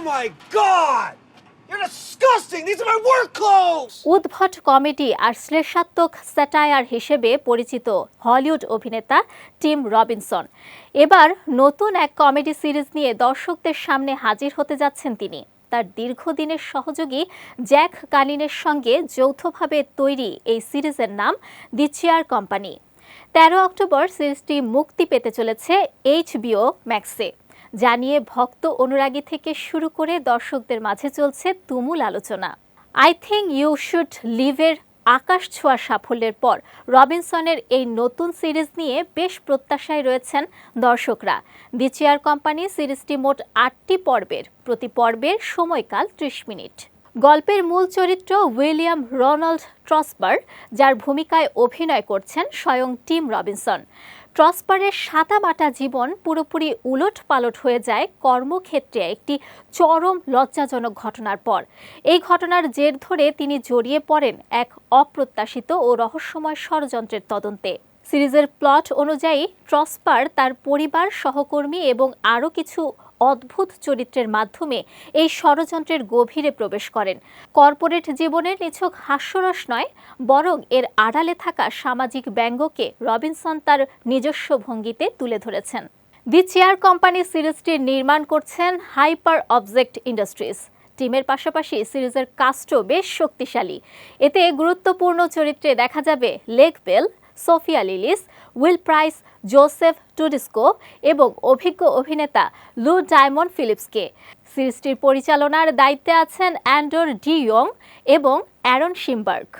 my god! You're disgusting! These are my work clothes! উদ্ভট comedy আর শ্লেষাত্মক satire হিসেবে পরিচিত হলিউড অভিনেতা টিম রবিনসন এবার নতুন এক কমেডি সিরিজ নিয়ে দর্শকদের সামনে হাজির হতে যাচ্ছেন তিনি তার দীর্ঘদিনের সহযোগী জ্যাক কালিনের সঙ্গে যৌথভাবে তৈরি এই সিরিজের নাম দি চেয়ার কোম্পানি তেরো অক্টোবর সিরিজটি মুক্তি পেতে চলেছে এইচবিও ম্যাক্সে জানিয়ে ভক্ত অনুরাগী থেকে শুরু করে দর্শকদের মাঝে চলছে তুমুল আলোচনা। আই থিঙ্ক ইউ শুড লিভের আকাশ ছোঁয়া সাফল্যের পর রবিনসনের এই নতুন সিরিজ নিয়ে বেশ প্রত্যাশায় রয়েছেন দর্শকরা। দি চেয়ার কোম্পানি সিরিজটি মোট আটটি পর্বের। প্রতি পর্বের সময়কাল ত্রিশ মিনিট। গল্পের মূল চরিত্র উইলিয়াম রোনাল্ড ট্রসবার, যার ভূমিকায় অভিনয় করছেন স্বয়ং টিম রবিনসন। ট্রসপারের সাদামাটা জীবন পুরোপুরি উলট পালট হয়ে যায় কর্মক্ষেত্রে একটি চরম লজ্জাজনক ঘটনার পর। এই ঘটনার জের ধরে তিনি জড়িয়ে পড়েন এক অপ্রত্যাশিত ও রহস্যময় ষড়যন্ত্রের তদন্তে। সিরিজের প্লট অনুযায়ী, ট্রসপার তার পরিবার, সহকর্মী এবং আরও কিছু অদ্ভুত চরিত্রের মাধ্যমে এই ষড়যন্ত্রের গভীরে প্রবেশ করেন। কর্পোরেট জীবনের নিছক হাস্যরস নয়, বরং এর আড়ালে থাকা সামাজিক ব্যঙ্গকে রবিনসন তার নিজস্ব ভঙ্গিতে তুলে ধরেছেন। দি চেয়ার কোম্পানি সিরিজটি নির্মাণ করছেন হাইপার অবজেক্ট ইন্ডাস্ট্রিজ। টিমের পাশাপাশি সিরিজের কাস্টও বেশ শক্তিশালী। এতে গুরুত্বপূর্ণ চরিত্রে দেখা যাবে Lake Bell Sophia Lillis, Will Price, Joseph Tudisco এবং অভিজ্ঞ অভিনেতা লু ডায়মন্ড ফিলিপসকে। সিরিজটির পরিচালনার দায়িত্বে আছেন অ্যান্ডোর ডি ইয়ং এবং অ্যারন শিমবার্গ।